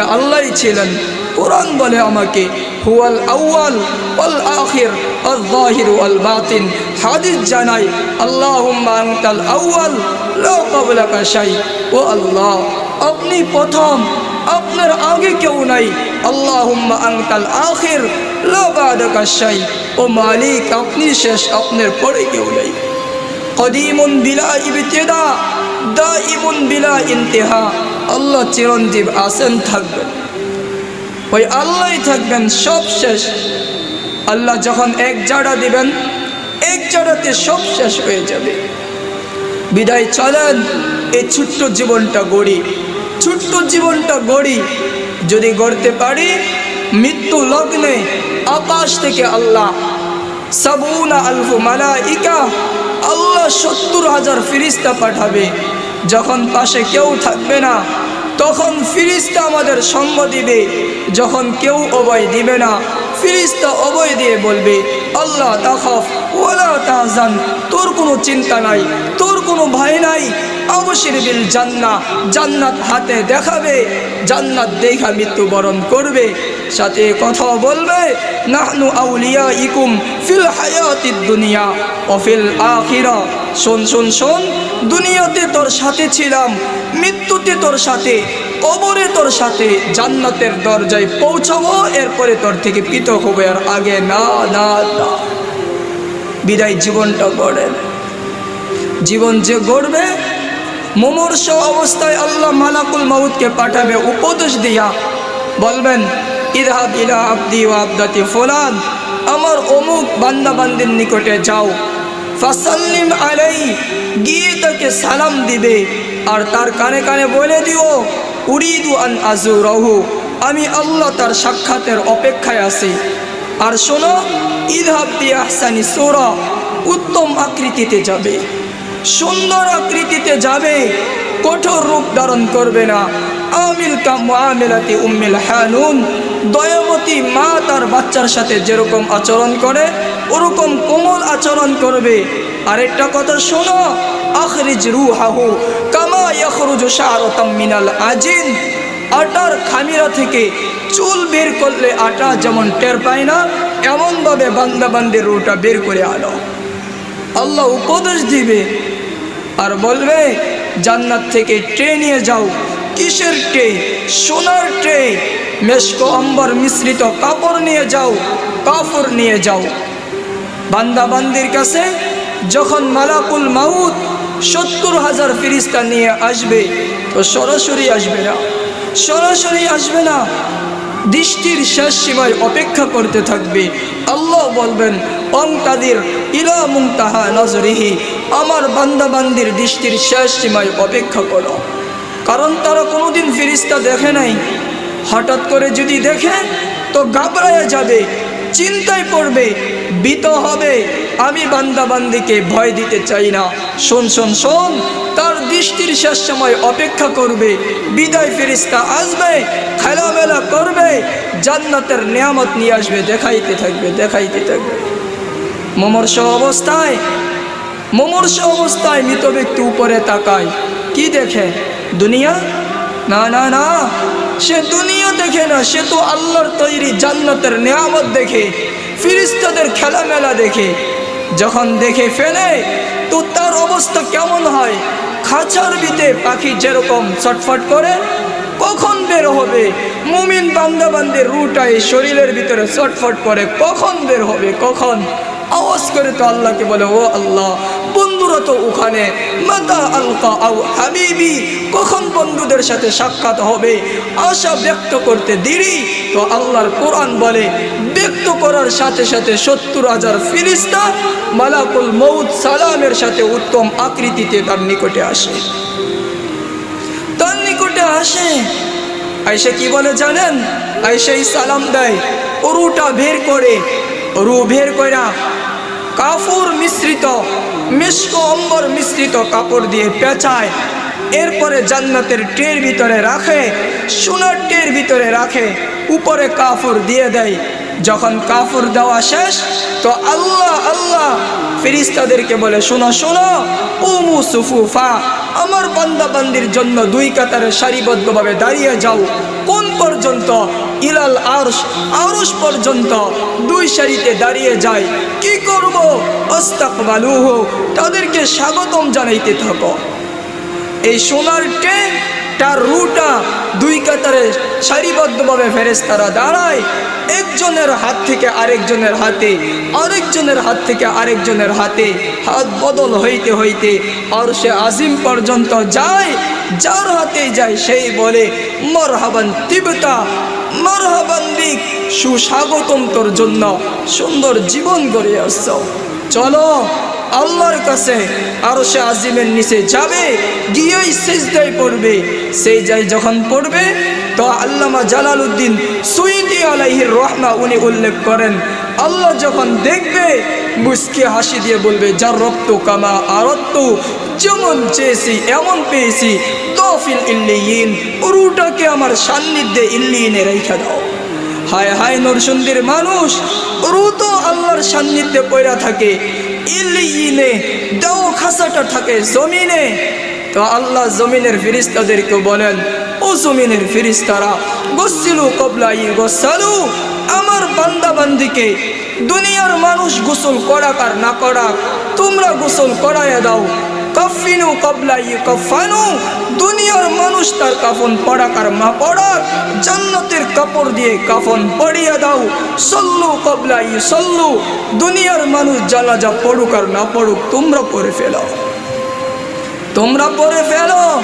আল্লাহই ছিলেন। কোরআন বলে আমাকে, হুয়াল আউয়াল ওয়াল আখির বাতিন। হাদিস জানাই আল্লাহুম্মা আনতাল আউয়াল, লা ও আল্লাহ, আপনি প্রথম আপনার আগে কেউ নাই। আল্লাহ আনতাল আখির, লা বাদাকা ও মালিক, আপনি শেষ, আপনার পরে কেউ নেই। কদিমুন বিলা ইবতিদা দাইমুন বিলা ইন্তেহা। আল্লাহ চিরঞ্জীব আসেন থাকবেন। ওই আল্লাহই থাকবেন, সব শেষ। আল্লাহ যখন এক জাড়া দিবেন, এক জাড়াতে সব শেষ হয়ে যাবে। বিদায়, চলেন, এই ছোট্ট জীবনটা গড়ি। ছোট্ট জীবনটা গড়ি। যদি গড়তে পারি, মৃত্যু লগ্নে আকাশ থেকে আল্লাহ। সাবুনা আলফু মালাইকা, আল্লাহ সত্তর হাজার ফিরিস্তা পাঠাবে। যখন পাশে কেউ থাকবে না, তখন ফিরিস্তা আমাদের সঙ্গ দিবে। যখন কেউ অবয় দিবে না, ফিরিস্তা অবয় দিয়ে বলবে, আল্লাহ তাহজান। তোর কোনো চিন্তা নাই, তোর কোনো ভয় নাই। অবশ্যই বিল জান্না জান্নাত হাতে দেখাবে, জান্নাত দেখা মৃত্যুবরণ করবে। সাথে কথা বলবে, নাহনু আউলিয়া ইকুম ফিল হায়াতিদ দুনিয়া ও ফিল আখিরা। শোন শোন শোন, দুনিয়াতে তোর সাথে ছিলাম, মৃত্যুতে তোর সাথে, কবরে তোর সাথে, জান্নাতের দরজায় পৌঁছাবো, এরপরে তোর থেকে পৃথক হবে, আর আগে না না না। বিদায় জীবনটা গড়েন জীবন যে গড়বে, মুমূর্ষ অবস্থায় আল্লাহ মালাকুল মাউদকে পাঠাবে, উপদেশ দিয়া বলবেন ইরহাব ইলা আব্দি ও আবদাতি ফোলাদ আমার অমুক বান্দা বান্দির নিকটে যাও। ফাসাল্লিম আলাই গিয়ে তাকে সালাম দিবে, আর তার কানে কানে বলে দিও, উরিদু আন আজু রহু আমি আল্লাহ তার সাক্ষাতের অপেক্ষায় আছি। আর শোনো, ইদহাব বিআহসানি সূরা, উত্তম আকৃতিতে যাবে। সুন্দর আকৃতিতে যাবে, কঠোর রূপ ধারণ করবে না। আমিল কাম উম্মিল হানুন, দয়ামতী মা তার বাচ্চার সাথে যেরকম আচরণ করে, ওরকম কোমল আচরণ করবে। আরেকটা কথা শোনো, আখরিজ রু হাহু কামা ইয়াখরুজু শাআরাতাম মিনাল আজিন। আটার খামিরা থেকে চুল বের করলে আটা যেমন টের পায় না, এমনভাবে বান্দাবান্দির রুটা বের করে আনো। আল্লাহ উপদেশ দিবে আর বলবে, জান্নাত থেকে ট্রে নিয়ে যাও। কিসের ট্রে? সোনার ট্রে। মেশকো অম্বর মিশ্রিত কাপড় নিয়ে যাও কাপড় নিয়ে যাও। বান্দা বান্দির কাছে যখন মালাকুল মাউত সত্তর হাজার ফিরিস্তা নিয়ে আসবে, তো সরাসরি আসবে না। সরাসরি আসবে না। দৃষ্টির শেষ সীমায় অপেক্ষা করতে থাকবে। আল্লাহ বলবেন অং তাদের ইলা মুংতাহা নজরিহি। আমার বান্দাবান্দির দৃষ্টির শেষ সীমায় অপেক্ষা করো। কারণ তারা কোনোদিন ফিরিস্তা দেখে নাই। হঠাৎ করে যদি দেখে, তো ঘাবড়ায় যাবে, চিন্তায় পড়বে। বিত হবে। আমি বান্দাবান্দিকে ভয় দিতে চাই না। শোন শোন শোন, তার দৃষ্টির শেষ সময় অপেক্ষা করবে। বিদায় ফেরিস্তা আসবে, খেলামেলা করবে, জান্নাতের নিয়ামত নিয়ে আসবে, দেখাইতে থাকবে দেখাইতে থাকবে। মমর্ষ অবস্থায় মমর্ষ অবস্থায় মৃত ব্যক্তি উপরে তাকায়। কি দেখে? দুনিয়া? না না না। সে দুনিয়া দেখে না, সে তো আল্লাহর তৈরি জান্নাতের নিয়ামত দেখে, ফিরিস্তাদের খেলামেলা দেখে। যখন দেখে ফেলে, তো তার অবস্থা কেমন হয়? খাঁচার ভিতরে পাখি যেরকম ছটফট করে, কখন বের হবে? মুমিন বান্দা বান্দের রুটাই শরীরের ভিতরে ছটফট করে, কখন বের হবে? কখন? আওয়াজ করে তো আল্লাহকে বলে, ও আল্লাহ বন্ধুরা ওখানে, মাতা আলকা আউ হাবিবি কখন বন্ধুদের সাথে সাক্ষাৎ হবে? আশা ব্যক্ত করতে দেরি। তো আল্লাহর কোরআন বলে, ব্যক্ত করার সাথে সাথে সত্তর হাজার ফিরিস্তা মালাকুল মৌদ সালামের সাথে উত্তম আকৃতিতে তার নিকটে আসে। তার নিকটে আসে। আইসে কি বলে জানেন? আইসেই সালাম দেয়। রুটা বের করে, রু বের কইরা কাপড় মিশ্রিত মিষ্ক অম্বর মিশ্রিত কাপড় দিয়ে পেঁচায়, এরপরে জান্নাতের টের ভিতরে রাখে, সোনার টের ভিতরে রাখে, উপরে কাফুর দিয়ে দেয়। যখন কাফুর দেওয়া শেষ, তো আল্লাহ আল্লাহ ফিরিস্তাদেরকে বলে, শোনো শোনো উমু সুফুফা, আমার বান্দা বান্দির জন্য দুই কাতারে সারিবদ্ধভাবে দাঁড়িয়ে যাও। কোন পর্যন্ত? ইলাল আরশ আরশ পর্যন্ত দুই সারিতে দাঁড়িয়ে যায়। কি করব? অস্তাকবালুহ তাদেরকে স্বাগতম জানাইতে থাকো। এই সোনার ট্রেন, তার রুটা দুই কাতারে সারিবদ্ধভাবে ফেরেস্তারা দাঁড়ায়। একজনের হাত থেকে আরেকজনের হাতে, আরেকজনের হাত থেকে আরেকজনের হাতে, হাত বদল হইতে হইতে আর সে আজিম পর্যন্ত যায়, যার হাতে যায় সেই বলে, মরহাবান তিবতা, মরহাবান দিক সুস্বাগতম তোর জন্য সুন্দর জীবন গড়ে আসছ। চলো আল্লাহর কাছে আরও সে আজিমের নিচে যাবে, গিয়েই সেজদায় পড়বে। সেই যাই যখন পড়বে, তো আল্লামা জালাল উদ্দিন সুইদি আলাইহির রহমা উনি উল্লেখ করেন, আল্লাহ যখন দেখবে, মুসকে হাসি দিয়ে বলবে, যার রক্ত কামা আরত্ত, যেমন চেয়েছি, এমন পেয়েছি, তফিল ইল্লিয়িন পুরোটাকে আমার সান্নিধ্যে ইল্লিয়িনে রেখে দাও। হায় হায় নরসুন্দির মানুষ, রু তো আল্লাহর সান্নিধ্যে পয়রা থাকে। ইলিনে দাও খাসাটা থাকে জমিনে। তো আল্লাহ জমিনের ফিরিস্তাদেরকে বলেন, ও জমিনের ফিরিস্তারা, গসিলু কবলাই গোসালু। আমার বান্দা বান্দিকে দুনিয়ার মানুষ গোসল করাক আর না করাক, তোমরা গোসল করাইয়া দাও। কফিনু কবলাই কফানু দুনিয়ার মানুষ তার কাফন পড়াক আর মা পড়াক জান্নাতের কাপড় দিয়ে কাফন পড়িয়ে দাও। সল্লু কবলাই, সল্লু। দুনিয়ার মানুষ জানাজা পড়ুক আর না পড়ুক, তোমরা পড়ে ফেলো। তোমরা পড়ে ফেলো।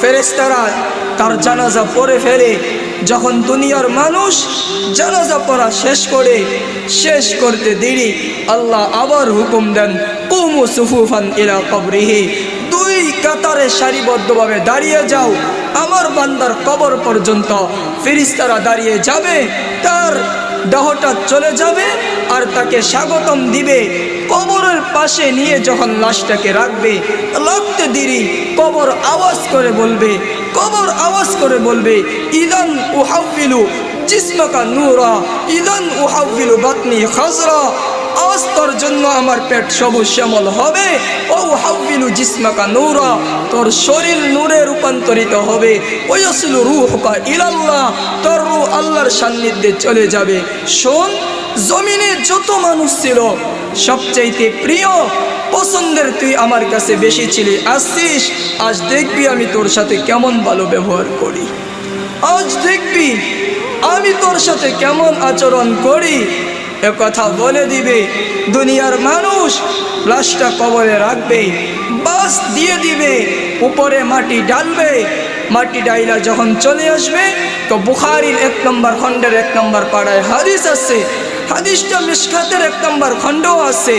ফেরেস্তারা তার জানাজা পড়ে ফেলে। যখন দুনিয়ার মানুষ জানাজা পড়া শেষ করে, শেষ করতে দেরি, আল্লাহ আবার হুকুম দেন, কুমু সুফুফান ইলা কবরিহি। দুই কাতারে সারিবদ্ধভাবে দাঁড়িয়ে যাও। আমার বান্দার কবর পর্যন্ত ফিরিস্তারা দাঁড়িয়ে যাবে, তার দেহটা চলে যাবে আর তাকে স্বাগতম দিবে। কবরের পাশে নিয়ে যখন লাশটাকে রাখবে রাখতে দেরি কবর আওয়াজ করে বলবে, কবর আওয়াজ করে বলবে, ইদান ও উহাফিলু জিসমকা নূরা, ইদান উহাফিলু বাতনি খাজরা। আজ তোর জন্য আমার পেট সবুজ শ্যামল হবে। ও হাবিলু জিসমাকা নূরা, তোর শরীর নূরে রূপান্তরিত হবে। ওয়াসিলু রূহকা ইলাল্লাহ, তোর রু আল্লাহর সান্নিধ্যে চলে যাবে। শোন, জমিনে যত মানুষ ছিল, সবচাইতে প্রিয়, পছন্দের তুই আমার কাছে বেশি ছিলি আসছিস আজ দেখবি আমি তোর সাথে কেমন ভালো ব্যবহার করি। আজ দেখবি আমি তোর সাথে কেমন আচরণ করি। কথা বলে দিবে। দুনিয়ার মানুষ লাশটা কবরে রাখবে, বাস দিয়ে দিবে, উপরে মাটি ডালবে মাটি ডাইলা যখন চলে আসবে, তো বুখারির এক নম্বর খণ্ডের এক নম্বর পাড়ায় হাদিস আছে। হাদিসটা মিসখাতের এক নম্বর খণ্ডও আছে।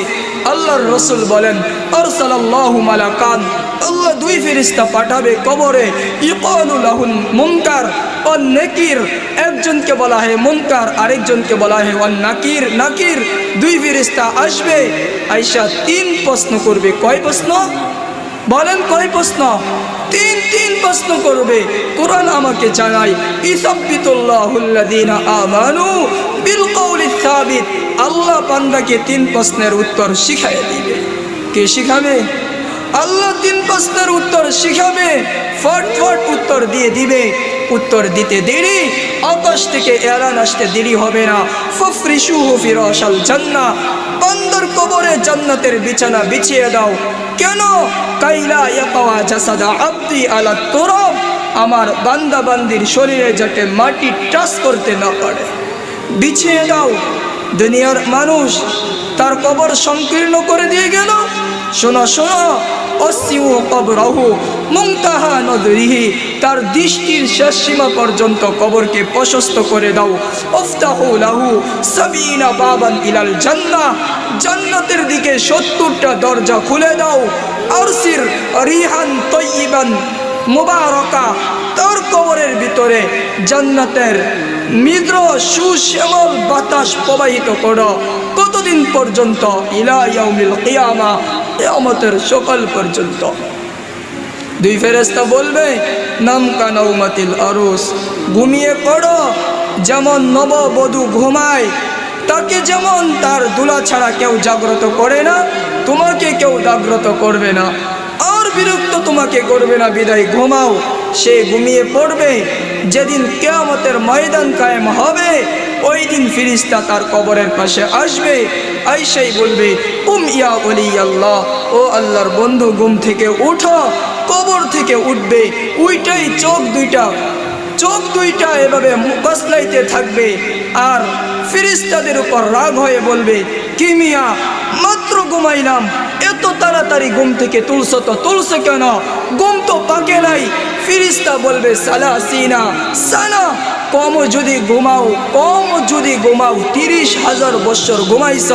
আল্লাহর রসুল বলেন আর সাল্লাহু মালাকান। আল্লাহ দুই ফেরিস্তা পাঠাবে কবরে ইকানুলাহুল মুনকার। ও নেকির, একজনকে বলা হয় মুনকার, আরেকজনকে বলা হয় ও নাকির। নাকির, দুই ফেরিস্তা আসবে আইসা তিন প্রশ্ন করবে। কয় প্রশ্ন? বলেন কয় প্রশ্ন? তিন তিন প্রশ্ন করবে। কোরআন আমাকে জানাই ইসাব্বিতুল্লাহুল্লাযীনা আমানু আল্লাহ বান্দাকে তিন প্রশ্নের উত্তর শিখাই দিবে। কে শিখাবে? আল্লাহ তিন প্রশ্নের উত্তর শিখাবে ফট ফট উত্তর দিয়ে দিবে। উত্তর দিতে দেরি। আকাশ থেকে এরান আসতে দেরি হবে না। ফফরিসু ফিরসাল জান্না। বান্দর কবরে জান্নাতের বিছানা বিছিয়ে দাও। কেন? কাইলা ইয়াকাওয়া জাসাদা আব্দি আলা তোরব। আমার বান্দা বান্দির শরীরে যাতে মাটি টাচ করতে না পারে। বিছিয়ে দাও। দুনিয়ার মানুষ তার কবর সংকীর্ণ করে দিয়ে গেল। শোনো শোনো। অসিউ কবরাহু মুংতাহা নদরিহি। তার দৃষ্টির শেষ সীমা পর্যন্ত কবরকে প্রশস্ত করে দাও। ওফতাহু লাহু সাবিনা বাবান ইলাল জান্নাহ জান্নাতের দিকে সত্তরটা দরজা খুলে দাও। আরসির রিহান তৈবান মুবারকা। তার কবরের ভিতরে জান্নাতের মিদ্র সুশ্যামল বাতাস প্রবাহিত করো। কতদিন পর্যন্ত? ইলা ইয়াউমিল কিয়ামা। কিয়ামতের সকাল পর্যন্ত। দুই ফেরেস্তা বলবে, নাম কানাউমাতিল আরুস। ঘুমিয়ে পড়ো, যেমন নববধূ ঘুমায়, তাকে যেমন তার দুলা ছাড়া কেউ জাগ্রত করে না, তোমাকে কেউ জাগ্রত করবে না। আর বিরক্ত তোমাকে করবে না, বিদায়, ঘুমাও। সে ঘুমিয়ে পড়বে, যেদিন কেয়ামতের ময়দান কায়েম হবে ওই দিন ফিরিস্তা তার কবরের পাশে আসবে, আইসাই বলবে, উম ইয়া বলি আল্লাহ ও আল্লাহর বন্ধু, ঘুম থেকে উঠো, কবর থেকে উঠবে, উইটাই চোখ দুইটা চোখ দুইটা এভাবে কসলাইতে থাকবে, আর ফিরিস্তাদের উপর রাগ হয়ে বলবে, কি মিয়া, মাত্র ঘুমাইলাম, এত তাড়াতাড়ি ঘুম থেকে তুলছো তো তুলছো কেন? ঘুম তো পাকে নাই। ফিরিস্তা বলবে, সালা সিনা, সানা কম যদি ঘুমাও, কম যদি ঘুমাও, তিরিশ হাজার বছর ঘুমাইছ,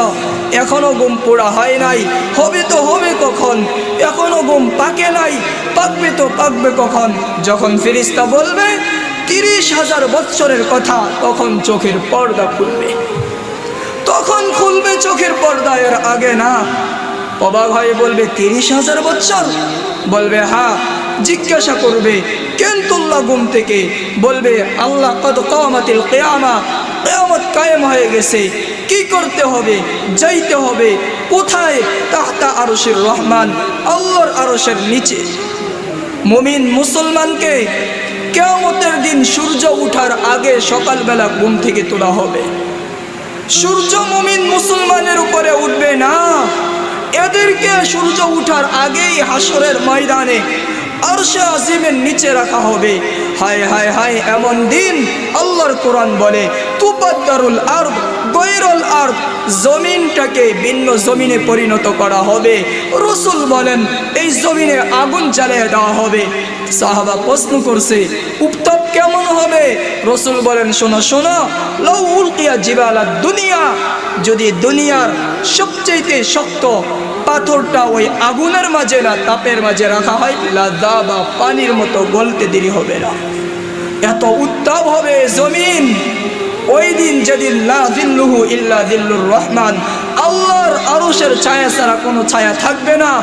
এখনও ঘুম পোড়া হয় নাই, হবে তো হবে কখন? এখনও ঘুম পাকে নাই, পাকবে তো পাকবে কখন? যখন ফিরিস্তা বলবে, তিরিশ হাজার বৎসরের কথা, তখন চোখের পর্দা খুলবে। তখন খুলবে চোখের পর্দা, এর আগে না। অবাক হয়ে বলবে, তিরিশ হাজার বৎসর? বলবে হ্যাঁ জিজ্ঞাসা করবে, কেন তুল্লা ঘুম থেকে? বলবে, আল্লাহ কত কামাতিল কেয়ামা, কেয়ামত কায়েম হয়ে গেছে। কি করতে হবে? যাইতে হবে কোথায়? তাহতা আরশের রহমান, আল্লাহর আরশের নিচে। মমিন মুসলমানকে কেয়ামতের দিন সূর্য উঠার আগে সকালবেলা ঘুম থেকে তোলা হবে। সূর্য মুমিন মুসলমানের উপরে উঠবে না। এদেরকে সূর্য উঠার আগেই হাসরের ময়দানে আরশে আজিমের নিচে রাখা হবে। হায় হায় হায়, এমন দিন আল্লাহর কোরআন বলে তুপাদ্দারুল আরব গৈরুল আরব জমিনটাকে ভিন্ন জমিনে পরিণত করা হবে। রসুল বলেন, এই জমিনে আগুন জ্বালিয়ে দেওয়া হবে। সাহাবা প্রশ্ন করছে, উত্তাপ কেমন হবে? রসুল বলেন, শোনো শোনো লৌ উলকিয়া জিবালা দুনিয়া, যদি দুনিয়ার সবচেয়ে শক্ত পাথরটা ওই আগুনের মাঝে না তাপের মাঝে রাখা হয়। লাদা বা পানির মতো গলতে দেরি হবে না। এত উত্তাপ হবে জমিন। ওই দিন যেদিন লা দিল্লুহু ইল্লা দিল্লুর রহমান, আল্লাহর আরশের ছায়া ছাড়া কোনো ছায়া থাকবে না।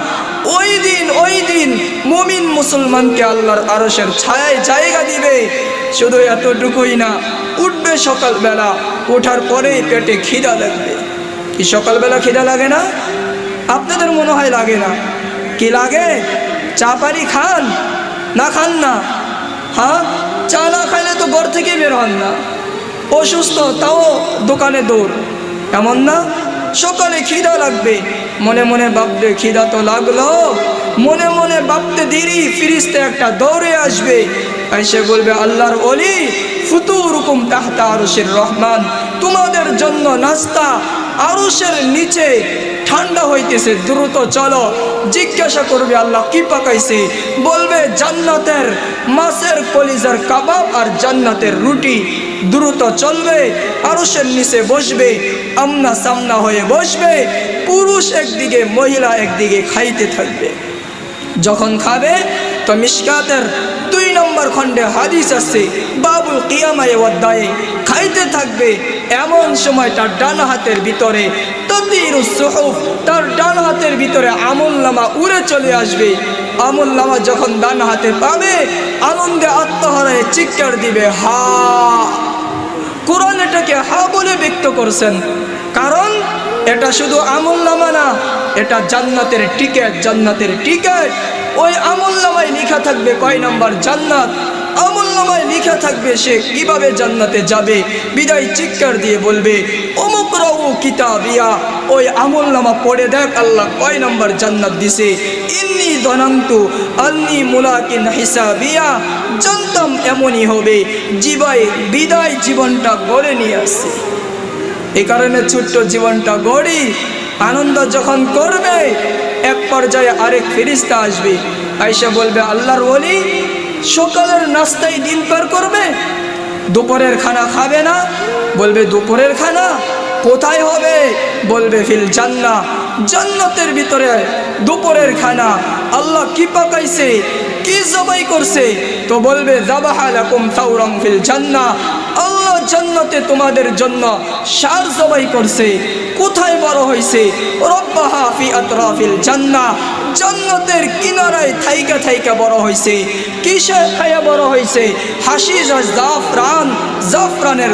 ওই দিন ওই দিন মুমিন মুসলমানকে আল্লাহর আরসের ছায়ায় জায়গা দিবে। শুধু এতটুকুই না, উঠবে সকালবেলা, ওঠার পরেই পেটে খিদা লাগবে। কি সকালবেলা খিদা লাগে না? আপনাদের মনে হয় লাগে না? কি লাগে? চা পানি খান? না খান না। হ্যাঁ? চা না খাইলে তো ঘর থেকে বের হন না। অসুস্থ, তাও দোকানে দৌড়। এমন না? সকালে খিদা লাগবে। মনে মনে ভাববে, খিদা তো লাগল। মনে মনে ভাবতে দেরি, ফিরিস্তে একটা দৌড়ে আসবে। এসে বলবে, আল্লাহর অলি ফুতুরুকুম তাহতা আরশের রহমান। তোমাদের জন্য নাস্তা আরশের নিচে ঠান্ডা হইতেছে, দ্রুত চলো। জিজ্ঞাসা করবে আল্লাহ, কি পাকাইছে? বলবে, জান্নাতের মাছের কলিজার কাবাব আর জান্নাতের রুটি। দ্রুত চলবে, আরশের নিচে বসবে, আমনা সামনা হয়ে বসবে, পুরুষ একদিকে, মহিলা একদিকে খাইতে থাকবে। যখন খাবে, তো মিসকাতের নম্বর খণ্ডে হাদিস আছে, বাবুল কিয়ামায় অধ্যায়ে খাইতে থাকবে এমন সময় তার ডান হাতের ভিতরে তার ডান হাতের ভিতরে আমল নামা উড়ে চলে আসবে। আমল নামা যখন ডান হাতে পাবে, আনন্দে আত্মহারায় চিৎকার দিবে, হা। কোরআন এটাকে হা বলে ব্যক্ত করছেন। কারণ এটা শুধু আমল নামা না, এটা জান্নাতের টিকেট জান্নাতের টিকেট ওই আমল নামায় লিখা থাকবে কয় নম্বর? জান্নাত। আমল নামায় লিখা থাকবে সে কীভাবে জান্নাতে যাবে? বিদায় চিৎকার দিয়ে বলবে, অমুক রাউ কিতাবিয়া, ওই আমল নামা পড়ে দেখ আল্লাহ কয় নম্বর জান্নাত দিছে। ইন্নি দনান্তু আল্নি মুলাকিন হিসাবিয়া, জানতাম এমনই হবে। জীবাই বিদায় জীবনটা গড়ে নিয়ে আসছে। এই কারণে ছোট্ট জীবনটা গড়ি, আনন্দ যখন করবে, এক পর্যায়ে আরেক ফিরিস্তা আসবে। আইসা বলবে, আল্লাহর ওলি সকালের নাস্তায় দিন পার করবে, দুপুরের খানা খাবে না। বলবে, দুপুরের খানা কোথায় হবে? বলবে, ফিল জান্না জান্নাতের ভিতরে দুপুরের খানা। আল্লাহ কি পাকাইছে, কি জবাই করছে? তো বলবে জাবাহালাকুম তাওরাম ফিল জান্না আল্লাহ জান্নাতে তোমাদের জন্য সার জবাই করছে। কোথায় বড় হয়েছে রব্বাহা ফি আতরাফিল জান্না। জান্নাতের কিনারায় থাইকা থাইকা বড় হয়েছে কিসের খাইয়া বড় হয়েছে হাসি জাফরান, জাফরানের